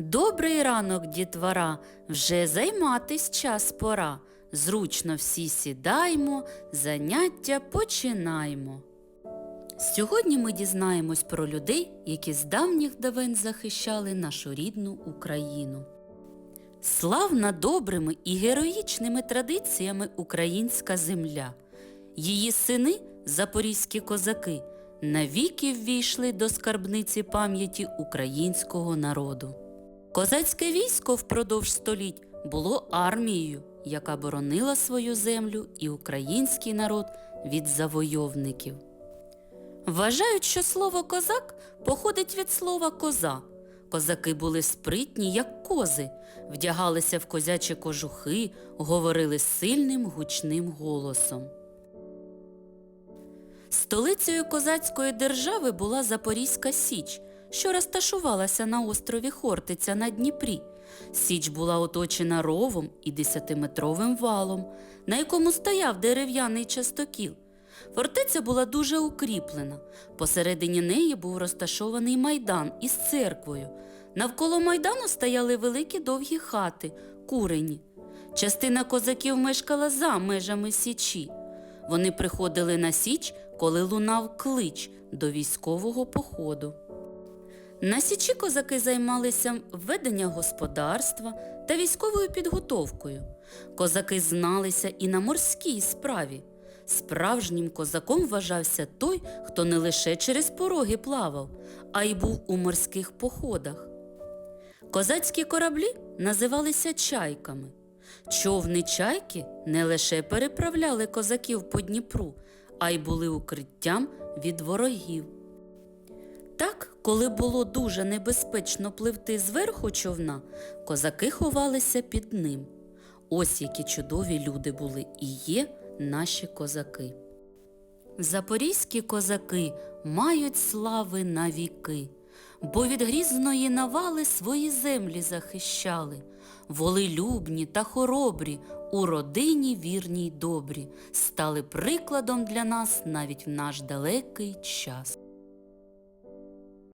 Добрий ранок, дітвора, вже займатись час пора. Зручно всі сідаймо, заняття починаймо. Сьогодні ми дізнаємось про людей, які з давніх давен захищали нашу рідну Україну. Славна добрими і героїчними традиціями українська земля. Її сини, запорізькі козаки, навіки ввійшли до скарбниці пам'яті українського народу. Козацьке військо впродовж століть було армією, яка боронила свою землю і український народ від завойовників. Вважають, що слово козак походить від слова коза. Козаки були спритні, як кози, вдягалися в козячі кожухи, говорили сильним гучним голосом. Столицею козацької держави була Запорізька Січ, що розташувалася на острові Хортиця на Дніпрі. Січ була оточена ровом і десятиметровим валом, на якому стояв дерев'яний частокіл. Фортеця була дуже укріплена. Посередині неї був розташований майдан із церквою. Навколо майдану стояли великі довгі хати, курені. Частина козаків мешкала за межами Січі. Вони приходили на Січ, коли лунав клич до військового походу. На Січі козаки займалися веденням господарства та військовою підготовкою. Козаки зналися і на морській справі. Справжнім козаком вважався той, хто не лише через пороги плавав, а й був у морських походах. Козацькі кораблі називалися чайками. Човни чайки не лише переправляли козаків по Дніпру, а й були укриттям від ворогів. Коли було дуже небезпечно пливти зверху човна, козаки ховалися під ним. Ось які чудові люди були і є наші козаки. Запорізькі козаки мають слави на віки, бо від грізної навали свої землі захищали, волелюбні та хоробрі, у родині вірні й добрі, стали прикладом для нас навіть в наш далекий час.